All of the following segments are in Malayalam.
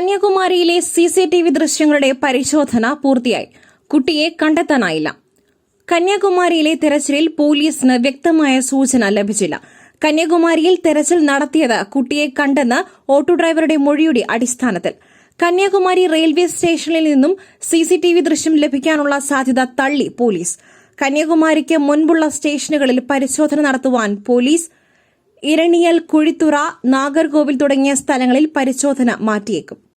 കന്യാകുമാരിയിലെ സി സി ടി വി ദൃശ്യങ്ങളുടെ പരിശോധന പൂർത്തിയായി. കുട്ടിയെ കണ്ടെത്താനായില്ല. കന്യാകുമാരിയിലെ തെരച്ചിലിൽ പോലീസിന് വ്യക്തമായ സൂചന ലഭിച്ചില്ല. കന്യാകുമാരിയിൽ തെരച്ചിൽ നടത്തിയത് കുട്ടിയെ കണ്ടെന്ന് ഓട്ടോ ഡ്രൈവറുടെ മൊഴിയുടെ അടിസ്ഥാനത്തിൽ. കന്യാകുമാരി റെയിൽവേ സ്റ്റേഷനിൽ നിന്നും സി സി ടി വി ദൃശ്യം ലഭിക്കാനുള്ള സാധ്യത തള്ളി പോലീസ്. കന്യാകുമാരിക്ക് മുൻപുള്ള സ്റ്റേഷനുകളിൽ പരിശോധന നടത്തുവാൻ പോലീസ് ഇരണിയൽ കുഴിത്തുറ നാഗർകോവിൽ തുടങ്ങിയ സ്ഥലങ്ങളിൽ പരിശോധന മാറ്റിയേക്കും.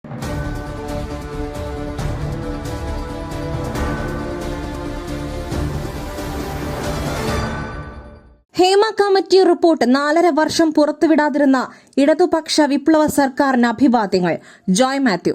ഹേമ കമ്മിറ്റി റിപ്പോർട്ട് നാലര വർഷം പുറത്തുവിടാതിരുന്ന ഇടതുപക്ഷ വിപ്ലവ സർക്കാരിന് അഭിവാദ്യങ്ങൾ. ജോയ് മാത്യു.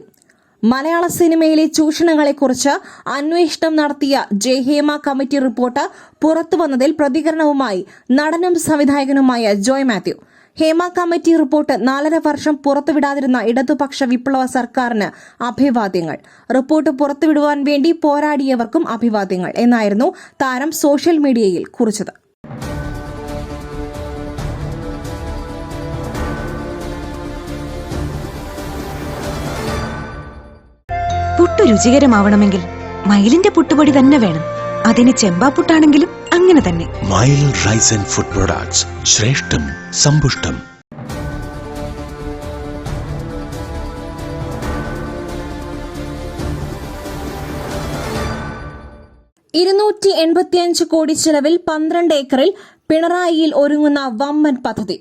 മലയാള സിനിമയിലെ ചൂഷണങ്ങളെക്കുറിച്ച് അന്വേഷണം നടത്തിയ ജെ. ഹേമ കമ്മിറ്റി റിപ്പോർട്ട് പുറത്തുവന്നതിൽ പ്രതികരണവുമായി നടനും സംവിധായകനുമായ ജോയ് മാത്യു. ഹേമ കമ്മിറ്റി റിപ്പോർട്ട് നാലര വർഷം പുറത്തുവിടാതിരുന്ന ഇടതുപക്ഷ വിപ്ലവ സർക്കാരിന് അഭിവാദ്യങ്ങൾ. റിപ്പോർട്ട് പുറത്തുവിടുവാൻ വേണ്ടി പോരാടിയവർക്കും അഭിവാദ്യങ്ങൾ എന്നായിരുന്നു താരം സോഷ്യൽ മീഡിയയിൽ കുറിച്ചത്. പുട്ടു രുചികരമാവണമെങ്കിൽ മയിലിന്റെ പുട്ടുപൊടി തന്നെ വേണം. അതിന് ചെമ്പാപ്പുട്ടാണെങ്കിലും അങ്ങനെ തന്നെ. മയിൽ റൈസ് ആൻഡ് ഫുഡ് പ്രൊഡക്ട്സ് ശ്രേഷ്ഠം സമ്പുഷ്ടം. ഇരുന്നൂറ്റി എൺപത്തിയഞ്ച് കോടി ചെലവിൽ പന്ത്രണ്ട് ഏക്കറിൽ പിണറായിയിൽ ഒരുങ്ങുന്ന വമ്മൻ പദ്ധതി.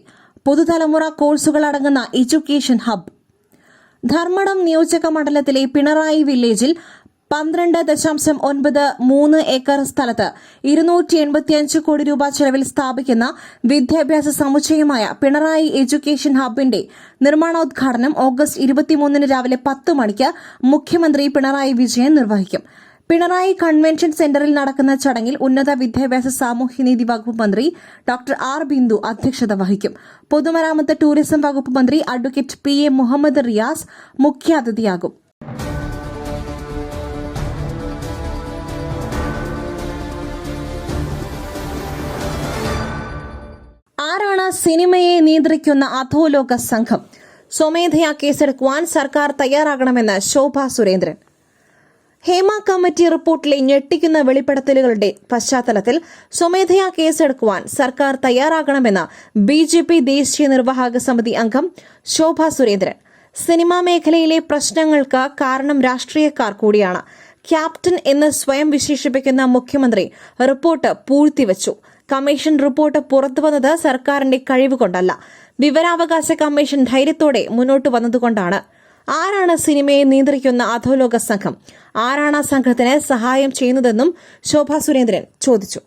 പുതുതലമുറ കോഴ്സുകൾ അടങ്ങുന്ന എഡ്യൂക്കേഷൻ ഹബ് ധർമ്മടം നിയോജക മണ്ഡലത്തിലെ പിണറായി വില്ലേജിൽ പന്ത്രണ്ട് ദശാംശം ഒൻപത് മൂന്ന് ഏക്കർ സ്ഥലത്ത് ഇരുന്നൂറ്റി എൺപത്തിയഞ്ച് കോടി രൂപ ചെലവിൽ സ്ഥാപിക്കുന്ന വിദ്യാഭ്യാസ സമുച്ചയമായ പിണറായി എഡ്യൂക്കേഷൻ ഹബിന്റെ നിർമ്മാണോദ്ഘാടനം ഓഗസ്റ്റ് ഇരുപത്തിമൂന്നിന് രാവിലെ പത്ത് മണിക്ക് മുഖ്യമന്ത്രി പിണറായി വിജയൻ നിർവഹിക്കും. പിണറായി കൺവെൻഷൻ സെന്ററിൽ നടക്കുന്ന ചടങ്ങിൽ ഉന്നത വിദ്യാഭ്യാസ സാമൂഹ്യനീതി വകുപ്പ് മന്ത്രി ഡോക്ടർ ആർ ബിന്ദു അധ്യക്ഷത വഹിക്കും. പൊതുമരാമത്ത് ടൂറിസം വകുപ്പ് മന്ത്രി advocate P A Muhammad Riyas മുഖ്യാതിഥിയാകും. ആരാണ് സിനിമയെ നിയന്ത്രിക്കുന്ന അധോലോക സംഘം? സ്വമേധയാ കേസെടുക്കുവാൻ സർക്കാർ തയ്യാറാകണമെന്ന് ശോഭ സുരേന്ദ്രൻ. ഹേമ കമ്മിറ്റി റിപ്പോർട്ടിലെ ഞെട്ടിക്കുന്ന വെളിപ്പെടുത്തലുകളുടെ പശ്ചാത്തലത്തിൽ സ്വമേധയാ കേസെടുക്കുവാൻ സർക്കാർ തയ്യാറാകണമെന്ന് ബി ജെ പി ദേശീയ നിർവാഹക സമിതി അംഗം ശോഭ സുരേന്ദ്രൻ. സിനിമാ മേഖലയിലെ പ്രശ്നങ്ങൾക്ക് കാരണം രാഷ്ട്രീയക്കാർ കൂടിയാണ്. ക്യാപ്റ്റൻ എന്ന് സ്വയം വിശേഷിപ്പിക്കുന്ന മുഖ്യമന്ത്രി റിപ്പോർട്ട് പൂഴ്ത്തിവച്ചു. കമ്മീഷൻ റിപ്പോർട്ട് പുറത്തുവന്നത് സർക്കാരിന്റെ കഴിവുകൊണ്ടല്ല. വിവരാവകാശ കമ്മീഷൻ ധൈര്യത്തോടെ മുന്നോട്ട് വന്നതുകൊണ്ടാണ്. ആരാണ് സിനിമയെ നിയന്ത്രിക്കുന്ന അധോലോക സംഘം? ആരാണ് സംഘത്തിന് സഹായം ചെയ്യുന്നതെന്നും ശോഭ സുരേന്ദ്രൻ ചോദിച്ചു.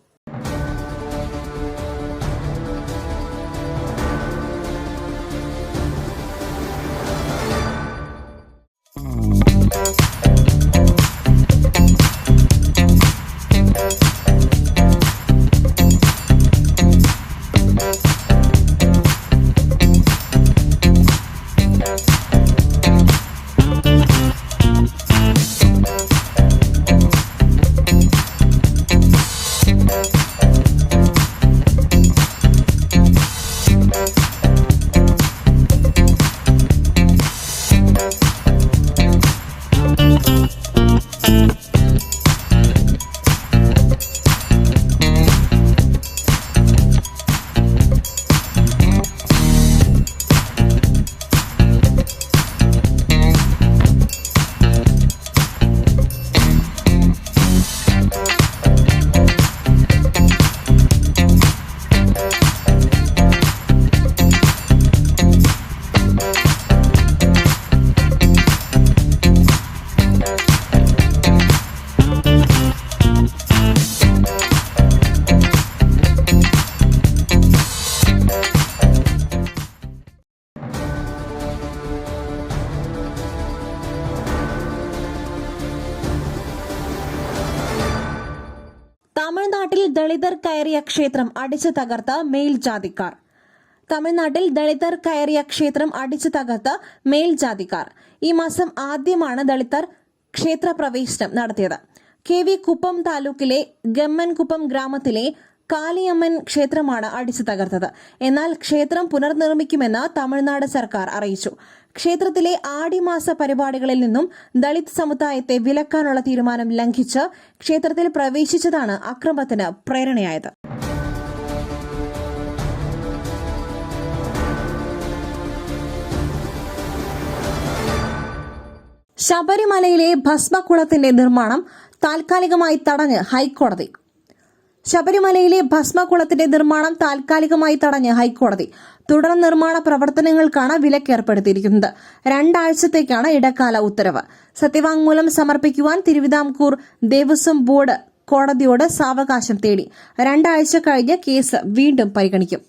തമിഴ്നാട്ടിൽ ദളിതർ കയറിയ ക്ഷേത്രം അടിച്ചു തകർത്ത മേൽജാതിക്കാർ. തമിഴ്നാട്ടിൽ ദളിതർ കയറിയ ക്ഷേത്രം അടിച്ചു തകർത്ത മേൽജാതിക്കാർ. ഈ മാസം ആദ്യമാണ് ദളിതർ ക്ഷേത്രപ്രവേശനം നടത്തിയത്. കെ വി കുപ്പം താലൂക്കിലെ ഗമ്മൻകുപ്പം ഗ്രാമത്തിലെ കാളിയമ്മൻ ക്ഷേത്രമാണ് അടിച്ചു തകർത്തത്. എന്നാൽ ക്ഷേത്രം പുനർനിർമ്മിക്കുമെന്ന് തമിഴ്നാട് സർക്കാർ അറിയിച്ചു. ക്ഷേത്രത്തിലെ ആടിമാസ പരിപാടികളിൽ നിന്നും ദളിത് സമുദായത്തെ വിലക്കാനുള്ള തീരുമാനം ലംഘിച്ച് ക്ഷേത്രത്തിൽ പ്രവേശിച്ചതാണ് അക്രമത്തിന് പ്രേരണയായത്. ശബരിമലയിലെ ഭസ്മക്കുളത്തിന്റെ നിർമ്മാണം താൽക്കാലികമായി തടഞ്ഞ് ഹൈക്കോടതി. ശബരിമലയിലെ ഭസ്മകുളത്തിന്റെ നിർമ്മാണം താൽക്കാലികമായി തടഞ്ഞ് ഹൈക്കോടതി. തുടർ നിർമ്മാണ പ്രവർത്തനങ്ങൾക്കാണ് വിലക്കേർപ്പെടുത്തിയിരിക്കുന്നത്. രണ്ടാഴ്ചത്തേക്കാണ് ഇടക്കാല ഉത്തരവ്. സത്യവാങ്മൂലം സമർപ്പിക്കുവാൻ തിരുവിതാംകൂർ ദേവസ്വം ബോർഡ് കോടതിയോട് സാവകാശം തേടി. രണ്ടാഴ്ച കഴിഞ്ഞ് കേസ് വീണ്ടും പരിഗണിക്കും.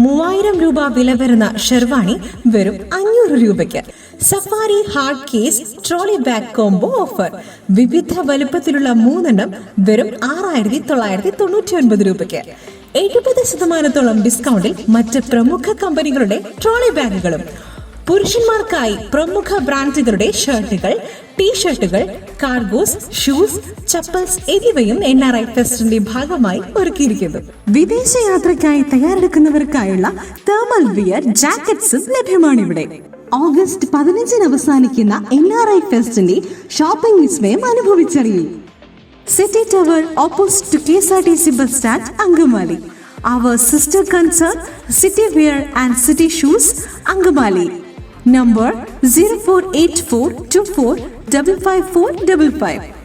മൂവായിരം രൂപ വില വരുന്ന ഷെർവാണി വെറും അഞ്ഞൂറ് രൂപയ്ക്ക്. Safari hard case trolley bag combo offer. വിവിധ വലുപ്പത്തിലുള്ള മൂന്നെണ്ണം വെറും ആറായിരത്തി തൊള്ളായിരത്തി തൊണ്ണൂറ്റി ഒൻപത് രൂപയ്ക്ക്. എഴുപത് ശതമാനത്തോളം ഡിസ്കൗണ്ടിൽ മറ്റ് പ്രമുഖ കമ്പനികളുടെ ട്രോളി ബാഗുകളും. പുരുഷന്മാർക്കായി പ്രമുഖ ബ്രാൻഡുകളുടെ ഷർട്ടുകൾ ടീഷർട്ടുകൾ കാർഗോസ് ഷൂസ് ചപ്പൽസ് എന്നിവയും എൻ ആർ ഐ ഫെസ്റ്റിന്റെ ഭാഗമായി ഒരുക്കിയിരിക്കുന്നു. വിദേശ യാത്രയ്ക്കായി തയ്യാറെടുക്കുന്നവർക്കായുള്ള തേർമൽ വിയർ ജാക്കറ്റ്സും ലഭ്യമാണ് ഇവിടെ ഓഗസ്റ്റ് പതിനഞ്ചിന് അവസാനിക്കുന്ന എൻ ആർ ഐ ഫെസ്റ്റിന്റെ ഷോപ്പിംഗ് വിസ്മയം അനുഭവിച്ചറിയും. City tower opposite to K S R T C bus stand Angamaly. Our sister concern city wear and city shoes Angamaly. Number zero four eight four two four double five four double five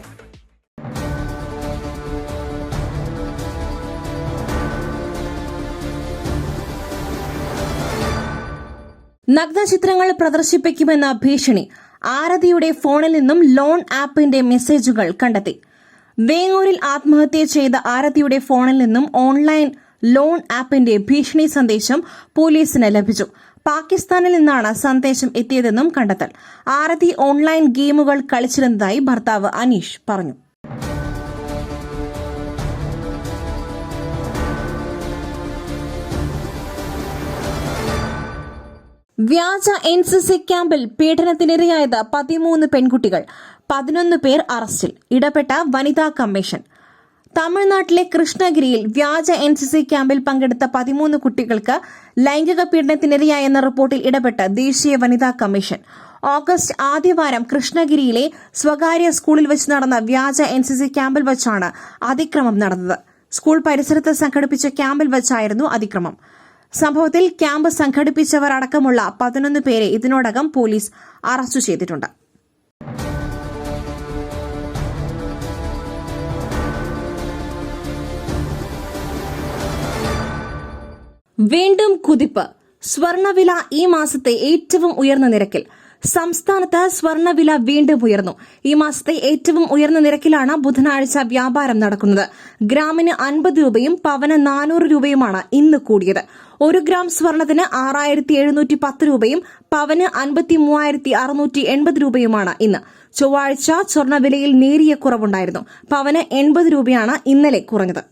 പ്രദർശിപ്പിക്കുമെന്ന ഭീഷണി ആരതിയുടെ ഫോണിൽ നിന്നും ലോൺ ആപ്പിന്റെ മെസ്സേജുകൾ കണ്ടെത്തി. വേങ്ങൂരിൽ ആത്മഹത്യ ചെയ്ത ആരതിയുടെ ഫോണിൽ നിന്നും ഓൺലൈൻ ലോൺ ആപ്പിന്റെ ഭീഷണി സന്ദേശം പോലീസിന് ലഭിച്ചു. പാകിസ്ഥാനിൽ നിന്നാണ് സന്ദേശം എത്തിയതെന്നും കണ്ടെത്തൽ. ആരതി ഓൺലൈൻ ഗെയിമുകൾ കളിച്ചിരുന്നതായി ഭർത്താവ് അനീഷ് പറഞ്ഞു. വ്യാജ എൻ സി സി ക്യാമ്പിൽ പീഡനത്തിനിരയായത് പതിമൂന്ന് പെൺകുട്ടികൾ. പതിനൊന്ന് പേർ അറസ്റ്റിൽ. ഇടപെട്ട വനിതാ കമ്മീഷൻ. തമിഴ്നാട്ടിലെ കൃഷ്ണഗിരിയിൽ വ്യാജ എൻ സി സി ക്യാമ്പിൽ പങ്കെടുത്ത പതിമൂന്ന് കുട്ടികൾക്ക് ലൈംഗിക പീഡനത്തിനിരയായെന്ന റിപ്പോർട്ടിൽ ഇടപെട്ട ദേശീയ വനിതാ കമ്മീഷൻ. ഓഗസ്റ്റ് ആദ്യവാരം കൃഷ്ണഗിരിയിലെ സ്വകാര്യ സ്കൂളിൽ വെച്ച് നടന്ന വ്യാജ എൻ സി സി ക്യാമ്പിൽ വെച്ചാണ് അതിക്രമം നടന്നത്. സ്കൂൾ പരിസരത്ത് സംഘടിപ്പിച്ച ക്യാമ്പിൽ വെച്ചായിരുന്നു അതിക്രമം. സംഭവത്തിൽ ക്യാമ്പ് സംഘടിപ്പിച്ചവർ അടക്കമുള്ള പതിനൊന്ന് പേരെ ഇതിനോടകം പോലീസ് അറസ്റ്റ് ചെയ്തിട്ടുണ്ട്. വീണ്ടും കുതിപ്പ്. സ്വർണവില ഈ മാസത്തെ ഏറ്റവും ഉയർന്ന നിരക്കിൽ. സംസ്ഥാനത്ത് സ്വർണവില വീണ്ടും ഉയർന്നു. ഈ മാസത്തെ ഏറ്റവും ഉയർന്ന നിരക്കിലാണ് ബുധനാഴ്ച വ്യാപാരം നടക്കുന്നത്. ഗ്രാമിന് അൻപത് രൂപയും പവന് നാനൂറ് രൂപയുമാണ് ഇന്ന് കൂടിയത്. ഒരു ഗ്രാം സ്വർണത്തിന് ആറായിരത്തി എഴുന്നൂറ്റി പത്ത് രൂപയും പവന് അൻപത്തി മൂവായിരത്തി അറുന്നൂറ്റി എൺപത് രൂപയുമാണ് ഇന്ന്. ചൊവ്വാഴ്ച സ്വർണവിലയിൽ നേരിയ കുറവുണ്ടായിരുന്നു. പവന് എൺപത് രൂപയാണ് ഇന്നലെ കുറഞ്ഞത്.